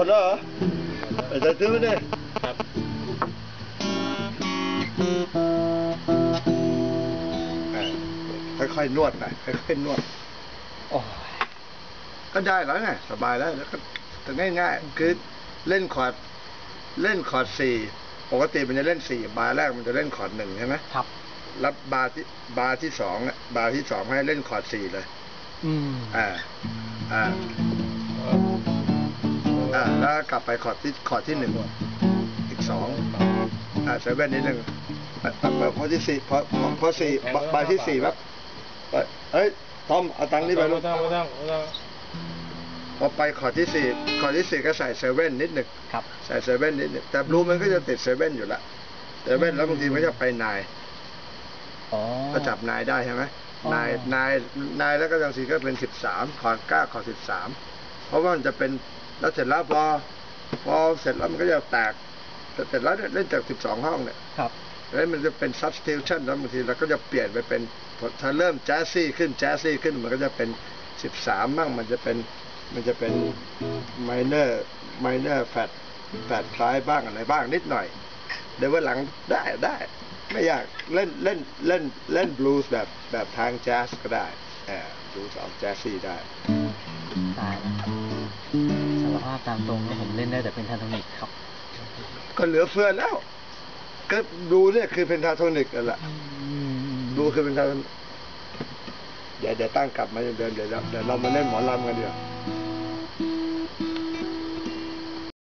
อไปจะซื้อมาเนี่ยครับค่อยๆนวดไปค่อยๆนวดโอ้ยก็ได้แล้วไงสบายแล้วแล้วก็แต่ง่ายๆคือเล่นคอร์ดเล่นคอร์ดสี่ปกติมันจะเล่นสี่บาร์แรกมันจะเล่นคอร์ดหนึ่งใช่ไหมครับแล้วบาร์ที่บาร์ที่สองอะบาร์ที่สองให้เล่นคอร์ดสี่เลย อืมอ่าอ่าอ่า แล้วกลับไปคอร์ดที่คอร์ดที่หนึ่งอีกสองอ่าเซเว่นนิดหนึ่งอะพอพอที่สี่พอพอพอสี่บาบาร์ที่สี่ปั๊บเอ้ยเอ้ยทอมเอาตังค์นี่ไปลูไม่กต้องไม่ต้องไม่ต้องพอไปคอร์ดที่สี่คอร์ดที่สี่ก็ใส่เซเว่นนิดหนึ่งครับใส่เซเว่นนิดหนึ่งแต่บลูมันก็จะติดเซเว่นอยู่ละเซเว่นแล้วบางทีมันจะไปนายอ๋อก็จับนายได้ใช่ไหมอ๋อนายนายนายแล้วก็บางทีก็เป็นสิบสามคอร์ดเก้าคอร์ดสิบสามเพราะว่ามันจะเป็น แล้วเสร็จแล้วพอพอเสร็จแล้วมันก็จะแตกเสร็จแล้วเนี่ยเล่นจากสิบสองห้องเนี่ยครับแล้วมันจะเป็น substitution แล้วบางทีเราก็จะเปลี่ยนไปเป็นถ้าเริ่มแจ๊สซี่ขึ้นแจ๊สซี่ขึ้นมันก็จะเป็นสิบสามบ้างมันจะเป็นมันจะเป็น minor minor fat fat คล้ายบ้างอะไรบ้างนิดหน่อย เดี๋ยววันหลังได้ได้ ไม่ยากเล่นเล่นเล่นเล่นบลูส์แบบแบบทางแจ๊สก็ได้เออบลูส์ออกแจ๊สซี่ได้ตายแล้วสารภาพตามตรงว่าผมเล่นได้แต่เป็นทาโทนิกครับ ก็เหลือเฟือแล้ว ก็ดูเนี่ยคือเพนทาโทนิกนั่นแหละดูคือเป็นทาโทนิกเดี๋ยวเดี๋ยวตั้งกลับมาเดี๋ยวเดี๋ยวเดี๋ยวเรามาเล่นหมอลำกันเดียวา